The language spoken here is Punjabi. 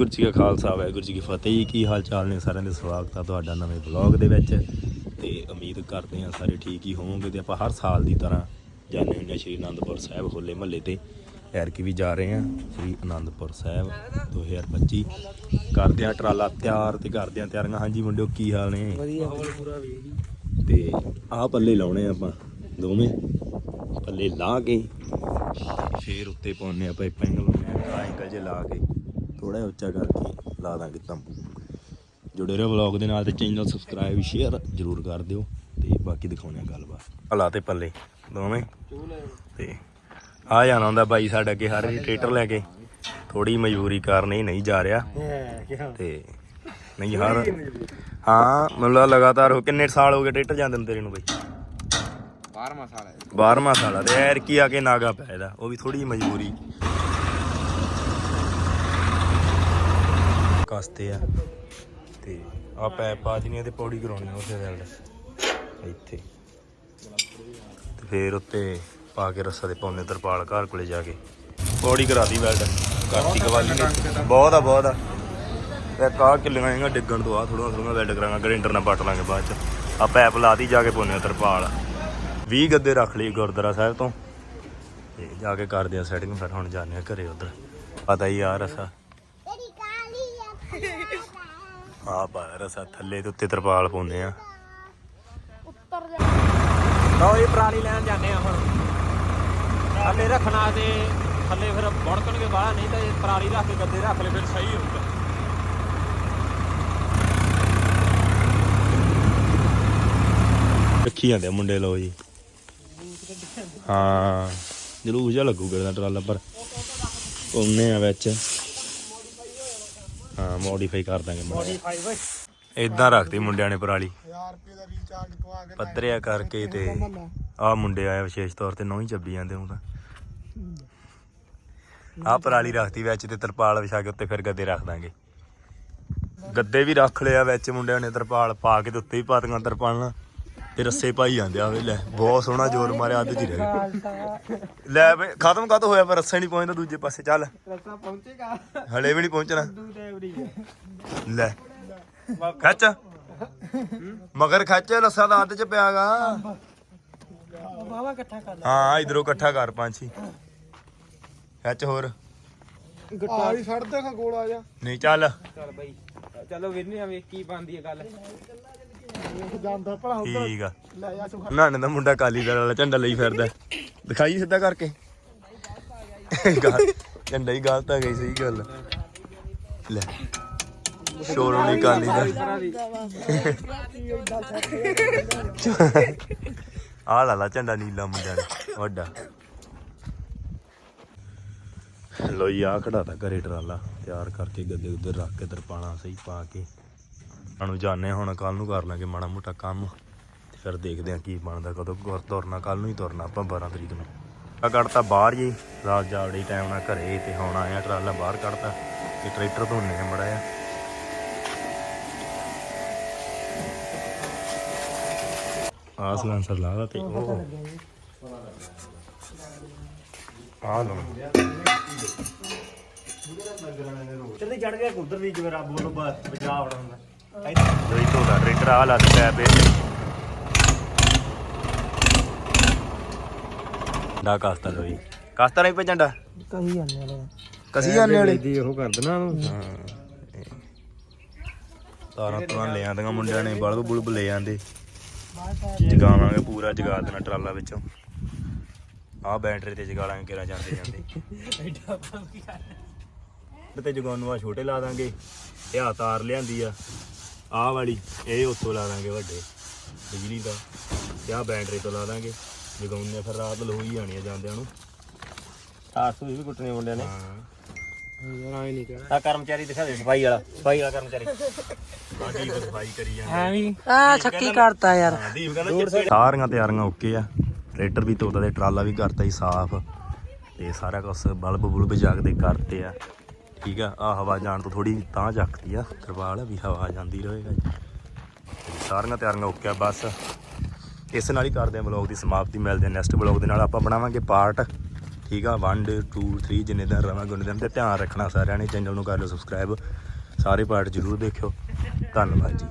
ਗੁਰੂ ਜੀ ਕਾ ਖਾਲਸਾ ਵਾਹਿਗੁਰੂ ਜੀ ਕੀ ਫਤਿਹ। ਜੀ ਕੀ ਹਾਲ ਚਾਲ ਨੇ ਸਾਰਿਆਂ ਦੇ? ਸਵਾਗਤ ਆ ਤੁਹਾਡਾ ਨਵੇਂ ਵਲੌਗ ਦੇ ਵਿੱਚ। ਤੇ ਉਮੀਦ ਕਰਦੇ ਹਾਂ ਸਾਰੇ ਠੀਕ ਹੀ ਹੋਵੋਗੇ ਤੇ ਆਪਾਂ ਹਰ ਸਾਲ ਦੀ ਤਰ੍ਹਾਂ ਜਾਂਦੇ ਹੁੰਦੇ ਸ਼੍ਰੀ ਅਨੰਦਪੁਰ ਸਾਹਿਬ ਹੋਲੇ ਮਹੱਲੇ ਤੇ। ਐਰਕੀ ਵੀ ਜਾ ਰਹੇ ਹਾਂ ਸ਼੍ਰੀ ਅਨੰਦਪੁਰ ਸਾਹਿਬ 2025 ਕਰਦੇ ਹਾਂ ਟਰਾਲਾ ਤਿਆਰ ਤੇ ਕਰਦੇ ਹਾਂ ਤਿਆਰੀਆਂ। ਹਾਂਜੀ ਮੁੰਡਿਓ ਕੀ ਹਾਲ ਨੇ? ਤੇ ਆਹ ਪੱਲੇ ਲਾਉਣੇ ਆ ਆਪਾਂ ਦੋਵੇਂ। ਪੱਲੇ ਲਾ ਕੇ ਫੇਰ ਉੱਤੇ ਪਾਉਣੇ ਆ ਪਾਈਪਿੰਗ ਲਾਉਣੇ ਆ ਟ੍ਰਾਇੰਗਲ ਜੇ ਲਾ ਕੇ। ਥੋੜਾ ਉੱਚਾ ਕਰਕੇ ਲਾ ਦਾਂਗੇ ਤੰਬੂ ਜੁੜੇ ਰਹੋ ਵਲੌਗ ਦੇ ਨਾਲ ਤੇ ਚੈਨਲ ਸਬਸਕ੍ਰਾਈਬ ਸ਼ੇਅਰ ਜਰੂਰ ਕਰ ਦਿਓ ਤੇ ਬਾਕੀ ਦਿਖਾਉਣੇ ਆ ਗੱਲਬਾਤ। ਹਲਾ ਤੇ ਪੱਲੇ ਦੋਵੇਂ। ਤੇ ਆ ਜਾਣਾ ਹੁੰਦਾ ਬਾਈ ਸਾਡਾ ਕਿ ਹਰ ਟਰੈਕਟਰ ਲੈ ਕੇ। ਥੋੜੀ ਮਜਬੂਰੀ ਕਾਰਨ ਇਹ ਨਹੀਂ ਜਾ ਰਿਹਾ। ਹੈ ਤੇ ਨਹੀਂ ਹਰ ਹਾਂ ਮਤਲਬ ਲਗਾਤਾਰ ਹੋ ਕਿੰਨੇ ਸਾਲ ਹੋ ਗਏ ਟਰੈਕਟਰ ਜਾਂਦੇ ਨੂੰ ਤੇਰੇ ਨੂੰ ਬਈ? 12ਵਾਂ ਸਾਲ ਹੈ। 12ਵਾਂ ਸਾਲ ਤੇ ਐਰ ਕੀ ਆ ਕੇ ਨਾਗਾ ਪੈ ਇਹਦਾ ਉਹ ਵੀ ਥੋੜੀ ਮਜਬੂਰੀ। ਕਸਤੇ ਆ। ਤੇ ਆ ਪੈਪ ਆ ਜਨੀਆਂ ਤੇ ਪੌੜੀ ਕਰਾਉਣੀ ਆ ਉਸੇ ਵੈਲਡ ਇੱਥੇ। ਤੇ ਫੇਰ ਉੱਤੇ ਪਾ ਕੇ ਰੱਸਾ ਦੇ ਪਾਉਣੇ ਤਰਪਾਲ ਘਰ ਕੋਲੇ ਜਾ ਕੇ। ਪੌੜੀ ਕਰਾਦੀ ਵੈਲਡ। ਕਰਤੀ ਕਵਾਲੀ ਨੇ। ਬਹੁਤ ਆ ਬਹੁਤ ਆ। ਤੇ ਕਾ ਕਿੱਲੀਆਂ ਹੈਗਾ ਡਿੱਗਣ ਤੋਂ ਆ ਥੋੜਾ ਥੋੜਾ ਵੈਲਡ ਕਰਾਂਗਾ, ਗ੍ਰੈਂਡਰ ਨਾਲ ਪੱਟ ਲਾਂਗੇ ਬਾਅਦ ਚ। ਆ ਪੈਪ ਲਾਦੀ ਜਾ ਕੇ ਪਾਉਣੇ ਤਰਪਾਲ। 20 ਗੱਦੇ ਰੱਖ ਲਈ ਗੁਰਦੁਆਰਾ ਸਾਹਿਬ ਤੋਂ। ਤੇ ਜਾ ਕੇ ਕਰਦੇ ਆ ਸੈਟਿੰਗ ਫਿਰ ਹੁਣ ਜਾਂਦੇ ਆ ਘਰੇ ਉਧਰ। ਪਤਾ ਹੀ ਆ ਰਸਾ। ਆ ਪਾ ਰਸਾ ਥੱਲੇ ਤੇ ਉੱਤੇ ਤਰਪਾਲ ਪਾਉਂਦੇ ਆ। ਲਓ ਇਹ ਪਰਾਲੀ ਲੈਣ ਜਾਂਦੇ ਆ ਹੁਣ। ਥੱਲੇ ਰੱਖਣਾ ਤੇ ਥੱਲੇ ਫਿਰ ਬੜਕਣਗੇ ਬਾਹਲਾ ਨਹੀਂ ਤਾਂ ਇਹ ਪਰਾਲੀ ਰੱਖ ਕੇ ਗੱਦੇ ਰੱਖ ਲੈ ਫਿਰ ਸਹੀ ਹੋਊਗਾ। ਰੱਖੀ ਜਾਂਦੇ ਆ ਮੁੰਡੇ ਲੋ ਜੀ। ਹਾਂ। ਜਲੂਸ ਜਿਹਾ ਲੱਗੂਗਾ ਇਹਦਾ ਟਰਾਲਾ ਪਰ। ਉਹਨੇ ਆ ਵਿੱਚ। ਹਾਂ ਮੋਡੀਫਾਈ ਕਰ ਦਾਂਗੇ ਮੁੰਡੇ ਇਦਾਂ ਰੱਖਦੀ ਮੁੰਡਿਆਂ ਨੇ ਪਰਾਲੀ। 1000 ਰੁਪਏ ਦਾ ਰੀਚਾਰਜ ਪਵਾ ਕੇ ਪੱਧਰਿਆ ਕਰਕੇ ਤੇ ਆਹ ਮੁੰਡੇ ਆਏ ਵਿਸ਼ੇਸ਼ ਤੌਰ ਤੇ ਨੌਂ ਹੀ ਚੱਬੀ ਜਾਂਦੇ ਹੁਣ ਤਾਂ। ਆਹ ਪਰਾਲੀ ਰੱਖਤੀ ਵਿੱਚ ਤੇ ਤਰਪਾਲ ਵਿਛਾ ਕੇ ਉੱਤੇ ਫਿਰ ਗੱਦੇ ਰੱਖ ਦਾਂਗੇ। ਗੱਦੇ ਵੀ ਰੱਖ ਲਿਆ ਵਿੱਚ ਮੁੰਡਿਆਂ ਨੇ ਤਰਪਾਲ ਪਾ ਕੇ ਤੇ ਉੱਤੇ ਹੀ ਪਾਤੀਆਂ ਤਰਪਾਲਾਂ। ਤੇ ਰੱਸੇ ਪਾਈ ਜਾਂਦੇ ਆ ਵੇ ਲੈ ਬਹੁਤ ਸੋਹਣਾ ਜ਼ੋਰ ਮਾਰਿਆ ਅੱਧ ਚ ਹੀ ਰਹਿ ਗਏ ਲੈ ਬਈ ਖਤਮ ਕਦ ਹੋਇਆ ਪਰ ਰੱਸਾ ਹੀ ਨਹੀਂ ਪਹੁੰਚਦਾ ਦੂਜੇ ਪਾਸੇ ਚੱਲ। ਰਸਤਾ ਪਹੁੰਚੇਗਾ। ਹਲੇ ਵੀ ਨਹੀਂ ਪਹੁੰਚਣਾ। ਲੈ ਖੱਚ। ਮਗਰ ਖੱਚ ਰੱਸਾ ਦਾ ਅੱਧ ਚ ਪਿਆਗਾ। ਬਾਵਾ ਇਕੱਠਾ ਕਰ ਹਾਂ ਇਧਰੋਂ ਇਕੱਠਾ ਕਰ ਪੰਛੀ। ਖੱਚ ਹੋਰ। ਵੀ ਛੱਡ ਦੇ ਖਗੋਲ ਆ ਜਾ ਨਹੀਂ ਚੱਲ। ਚੱਲ ਬਈ ਚਲੋ ਵੇਖਨੇ ਆ ਵੇਖ ਕੀ ਬਣਦੀ ਹੈ ਗੱਲ। ਜਾਂਦਾ ਭਲਾ ਉਧਰ। ਠੀਕ ਆ। ਲੈ ਜਾ ਤੂੰ ਨਾਨੇ ਦਾ ਮੁੰਡਾ ਕਾਲੀ ਦਲ ਵਾਲਾ ਝੰਡਾ ਲਈ ਫਿਰਦਾ। ਦਿਖਾਈ ਸਿੱਧਾ ਕਰਕੇ। ਝੰਡਾ ਹੀ ਗਲਤ ਆ ਗਈ ਸਹੀ ਗੱਲ। ਲੈ। ਸ਼ੋਰੋਂ ਨਹੀਂ ਕਾਲੀ ਦਾ। ਆ ਲਾ ਲਾ ਝੰਡਾ ਨੀਲਾ ਮੁੰਡਾ ਵੱਡਾ। ਲੋ ਜੀ ਆ ਖੜਾਤਾ ਘਰੇ ਟਰਾਲਾ। ਤਿਆਰ ਕਰਕੇ ਗੱਦੇ ਉੱਧਰ ਰੱਖ ਕੇ ਤਰਪਾਣਾ ਸਹੀ ਪਾ ਕੇ। ਸਾਨੂੰ ਜਾਣੇ ਹੁਣ ਕੱਲ ਨੂੰ ਕਰ ਲਾਂਗੇ ਮਾੜਾ ਮੋਟਾ ਕੰਮ। ਤੇ ਫਿਰ ਦੇਖਦੇ ਆ ਕੀ ਬਣਦਾ, ਕਦੋਂ ਗੁਰ ਤੁਰਨਾ ਕੱਲ ਨੂੰ ਹੀ ਤੁਰਨਾ ਆਪਾਂ 12 ਤਰੀਕ ਨੂੰ। ਆ ਕੱਢਤਾ ਬਾਹਰ ਜੀ ਰਾਤ ਜਾਵੜੀ ਟਾਈਮ ਨਾਲ ਘਰੇ ਤੇ ਹੁਣ ਆਇਆ ਟਰਾਲਾ ਬਾਹਰ ਕੱਢਤਾ ਤੇ ਟਰੈਕਟਰ ਧੋਣੇ ਆ ਮੜਾ ਆ ਆ ਸਲਾਂਸਰ ਲਾਦਾ ਤੇ ਉਹ। ਆ ਲਓ। ਚੱਲੇ ਚੜ ਗਿਆ ਕੁਦਰ ਦੀ ਜਿਵੇਂ ਰੱਬ ਵੱਲੋਂ ਬਚਾ ਬਣਾਉਂਦਾ। ਲੋਈ ਆ ਦਾ ਕਾਸਤਾ ਲੋਈ ਕਾਸਤਾ ਨਹੀਂ ਭੇਜਣ ਦਾ ਕਹੀ ਜਾਂਦੇ ਨੇ ਕਸੀ ਜਾਂਦੇ ਵਾਲੇ ਦੀ ਉਹ ਕਰ ਦੇਣਾ ਉਹਨੂੰ। ਤਾਰਾਂ ਤੁਰਾਂ ਲੈ ਆਂਦੀਆਂ ਮੁੰਡਿਆਂ ਨੇ ਬਲਬ ਬੁਲਬ ਲੈ ਆਂਦੇ ਜਗਾਵਾਂਗੇ ਪੂਰਾ ਜਗਾ ਦੇਣਾ ਟਰਾਲਾ ਵਿੱਚੋਂ। ਆਹ ਬੈਟਰੀ ਤੇ ਜਗਾ ਲਾਂਗੇ ਕਿਰਾ ਜਾਂਦੇ। ਜਾਂਦੇ ਤੇ ਜਗਾਉਣ ਨੂੰ ਆ ਛੋਟੇ ਲਾ ਦਾਂਗੇ। ਇਹ ਆ ਤਾਰ ਲਿਆਂਦੀ ਆ। ਆਹ ਵਾਲੀ ਇਹ ਉੱਥੋਂ ਲਾ ਦਾਂਗੇ ਵੱਡੇ। ਬਿਜਲੀ ਦਾ ਤੇ ਆਹ ਬੈਟਰੀ ਤੋਂ ਲਾ ਦਾਂਗੇ। ਜਗਾਉਂਦੇ ਫਿਰ ਰਾਤ ਲੋਈ ਜਾਣੀ ਆ ਜਾਂਦਿਆਂ ਨੂੰ। 400 ਵੀ ਕੁੱਟਣੇ ਮੁੰਡਿਆਂ ਨੇ। ਹਾਂ। ਯਾਰ ਆਏ ਨਹੀਂ ਕਹਿਣਾ ਆ ਕਰਮਚਾਰੀ ਦਿਖਾ ਦੇ ਸਫ਼ਾਈ ਵਾਲਾ ਸਫ਼ਾਈ ਵਾਲਾ ਕਰਮਚਾਰੀ। ਬਾਕੀ ਸਫ਼ਾਈ ਕਰੀ ਜਾਂਦੇ। ਐਵੇਂ ਆ ਛੱਕੀ ਕਰਤਾ ਯਾਰ। ਹਾਂ, ਦੀਪ ਕਹਿੰਦਾ ਸਾਰੀਆਂ ਤਿਆਰੀਆਂ ਓਕੇ ਆ। ਟਰੈਕਟਰ ਵੀ ਤੋਤਾ ਤੇ ਟਰਾਲਾ ਵੀ ਕਰਤਾ ਹੀ ਸਾਫ਼। ਤੇ ਸਾਰਾ ਕੁਝ ਬਲਬ ਬੁਲਬ ਜਗਦੇ ਕਰਤੇ ਆ। ਠੀਕ ਆ ਆ ਹਵਾ ਜਾਣ ਤੋਂ ਥੋੜੀ ਤਾਂ ਚੱਕਦੀ ਆ, ਤਰਪਾਲ ਵੀ ਹਵਾ ਜਾਂਦੀ ਰਹੇਗਾ ਜੀ। ਸਾਰੀਆਂ ਤਿਆਰੀਆਂ ਓਕੇ ਆ, ਬਸ ਇਸ ਨਾਲ ਹੀ ਕਰਦੇ ਆ ਵਲੌਗ ਦੀ ਸਮਾਪਤੀ, ਮਿਲਦੇ ਆ ਨੈਕਸਟ ਵਲੌਗ ਦੇ ਨਾਲ, ਆਪਾਂ ਬਣਾਵਾਂਗੇ ਪਾਰਟ ਠੀਕ ਆ 1 2 3 ਜਿੰਨੇ ਦਿਨ ਰਵਾਂਗੇ ਉਹਨੇ ਦਿਨ ਤੇ ਧਿਆਨ ਰੱਖਣਾ ਸਾਰਿਆਂ ਨੇ, ਚੈਨਲ ਨੂੰ ਕਰ ਲਓ ਸਬਸਕ੍ਰਾਈਬ ਸਾਰੇ ਪਾਰਟ ਜ਼ਰੂਰ ਦੇਖਿਓ। ਧੰਨਵਾਦ ਜੀ।